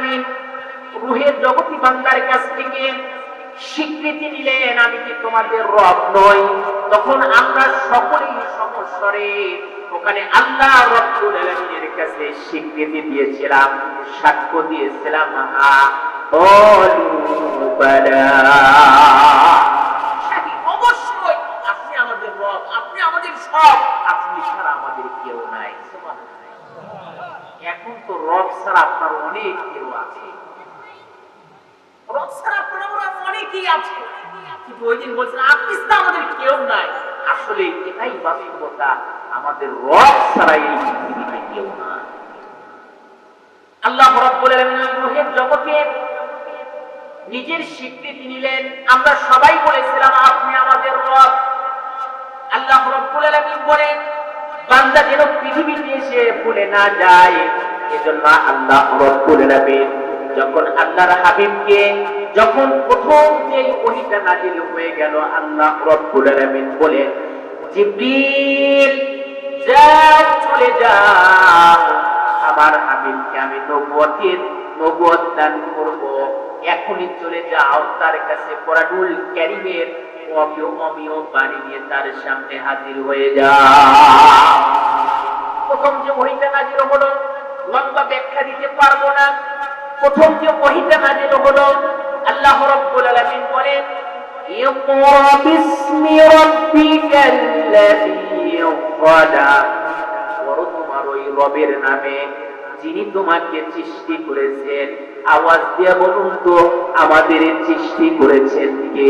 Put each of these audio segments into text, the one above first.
আলামিন রুহের জগতি বান্দার কাছ থেকে স্বীকৃতি নিলেন, আমি কি তোমাদের রব নই? তখন আমরা সকলেই সমস্বরে ওখানে আল্লাহ রব্বুল আলামিনের কাছে স্বীকৃতি দিয়েছিলাম, সাক্ষ্য দিয়েছিলাম হা অবশ্যই, আপনি আমাদের রব, আপনি আমাদের সব, আপনি ছাড়া আমাদের কেউ নাই। এখন তো রব ছাড়া আপনার অনেক কেউ আছে। রব ছাড়া আপনার অনেকেই আছে। কিন্তু ওই দিন বলছেন, আপনি আমাদের কেউ নাই। আসলে এটাই বাস্তবতা। আমাদের রব ছাড়া এই পৃথিবীতে কেউ নাই। আল্লাহ জগতে নিজের স্বীকৃতি নিলেন। আমরা সবাই বলেছিলাম, আপনি আমাদের রব। আল্লাহ রব্বুল আলামিন বলেন, বান্দা যেন পৃথিবীতে এসে ভুলে না যায়। এজন্য আল্লাহ রব্বুল আলামিন যখন আল্লাহর হাবিবকে যখন প্রথম যে ওহিটা নাজিল হয়ে গেল, আল্লাহ রব্বুল আলামিন বলেন, জিবরিল, যাও, চলে যাও আমার হাবিবকে আমি নবুয়তের নবুয়ত দান করব। এখনই চলে যাও। তার কাছে কোরআনুল কারীমের অমিয় অমিয় বাণী নিয়ে তার সামনে হাজির হয়ে যাও প্রথম যে ওহিটা নাজিল হলো লম্বা ব্যাখ্যা দিতে পারবো না প্রথম যে ওহিটা নাজিল হলো আল্লাহ রাব্বুল আলামিন বলেন اقرأ باسم ربك الذي خلق বড় তোমার ওই রবের নামে যিনি তোমাকে সৃষ্টি করেছেন আওয়াজ দিয়ে বলুন তো আমাদের সৃষ্টি করেছেন কে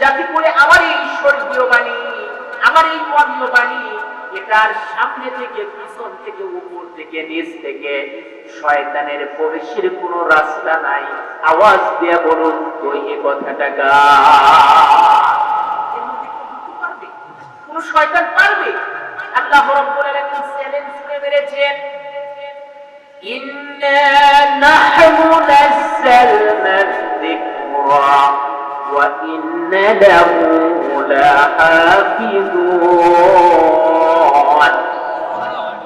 যাতে করে আমার এই স্বর্গীয় বাণী আমার এই অন্য বাণী এটার সামনে থেকে, পিছন থেকে, উপর থেকে, নিচ থেকে শয়তানের প্রবেশের কোন রাস্তা নাই। আওয়াজ দিয়ে বলুন তো এ কথাটা গা। কোন শয়তান পারবে? আল্লাহ রব্বুল আলামিন চ্যালেঞ্জ করে মেরেছেন। ইন্না নাহমু নাযাল له لحافظون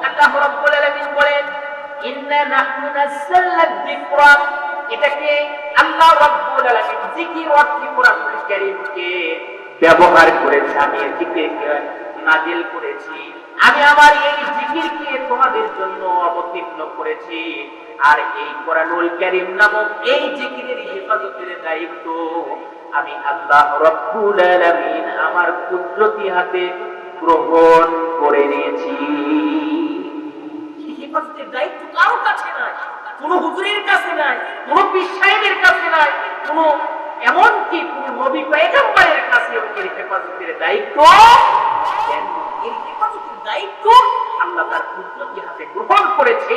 আল্লাহ রাব্বুল আলামিন বলেন ইন্না নাহনু নাযালনা যিকরা এটাকে আল্লাহ রাব্বুল আলামিন জিকির অর্থে কোরআনুল কারীমকে ব্যবহার করেছে আমি এই জিকিরকে নাজিল করেছি আমি আমার এই জিকিরকে তোমাদের জন্য অবতীর্ণ করেছি আর এই কোরআনুল কারীম নামক এই জিকিরের হেফাজতের দায়িত্ব আমি আল্লাহ রব্বুল আলামিন আমার কুদরতি হাতে গ্রহণ করে নিয়েছি। দায়িত্ব কারও কাছে নাই, কোন কাছে নাই কাছে নাই এমনকি কাছে দায়িত্ব আল্লাহ তার কুদরতি হাতে গ্রহণ করেছে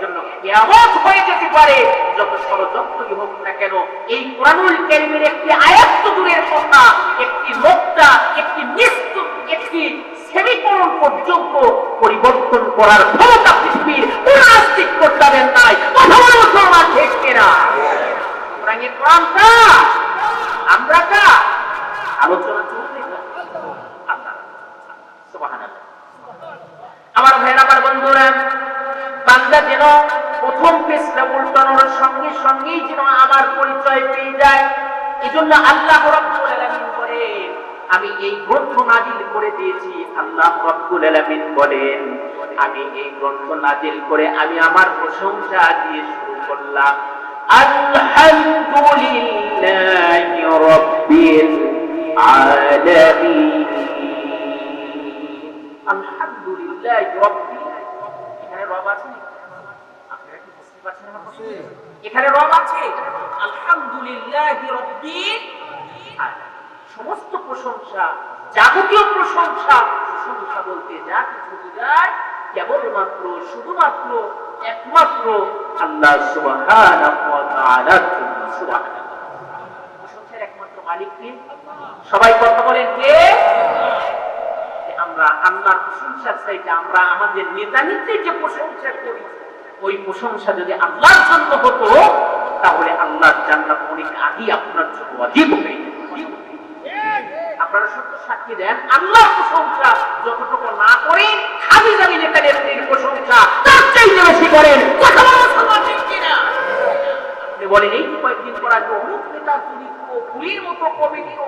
এজন্য কিয়ামত হয়ে যেতে পারে। যত ষড়যন্ত্রই হোক না কেন, এই কোরআনুল কারীমের একটি আয়াত তো দূরের কথা, একটি নোক্তা, একটি একটি সেমিকরণ পর্যন্ত পরিবর্তন করার ক্ষমতা পৃথিবীর কোন নাই। মুসলমান কোরআনের কোরআনটা আমরা কা? আলোচনা চলতে আমার ভাইয়ের আমার বন্ধুরা বান্দা যেন প্রথম পেশটা উল্টানোর সঙ্গে সঙ্গেই যেন আমার পরিচয় পেয়ে যায়। এই জন্য আল্লাহ রব্বুল বলেন আমি এই গ্রন্থ নাজিল করে দিয়েছি। আল্লাহ রব্বুল আলামিন বলেন, আমি এই গ্রন্থ নাজিল করে আমি আমার প্রশংসা দিয়ে শুরু করলাম। আলহামদুলিল্লাহি রাব্বিল আলামিন। আলহামদুলিল্লাহ রব্বি এখানে রব আছে আপনারা কি বুঝতে পারছেন আমার কথা? এখানে রব আছে? আলহামদুলিল্লাহ সমস্ত প্রশংসা প্রশংসা প্রশংসা বলতে যা কিছু বোঝায়, কেবলমাত্র, শুধুমাত্র, একমাত্র আল্লাহ প্রশংসার একমাত্র মালিক সবাই কথা বলেন কে? আমরা আল্লাহর প্রশংসা চাইতে আমরা আমাদের নেতা নেত্রীর যে প্রশংসা করি ওই প্রশংসা যদি আল্লাহর জন্য হতো, তাহলে আল্লাহর জান্নাত অনেক আগেই আপনার জন্য অজীব হয়ে। আপনারা সত্য সাক্ষী দেন আল্লাহ প্রশংসা যতটুকু না করে খালি জানি নেতা প্রশংসা তার চাইতে বেশি করেন কথা মুসলমান কিনা? বলেন, এই কয়েকদিন পর আগে অমুক নেতা চরিত্র পুরীর মতো পবিত্র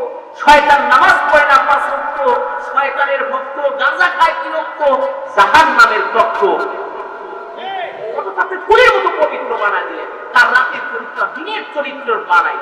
শয়তান নামাজ পড়ে না, পাঁচ শয়তানের ভক্ত, গাঁজা খায় বিরক্ত জাহান নামের দক্ষ কত তাকে কুলের মতো পবিত্র বানা দিলেন। তার রাতের চরিত্র দিনের চরিত্র বানাই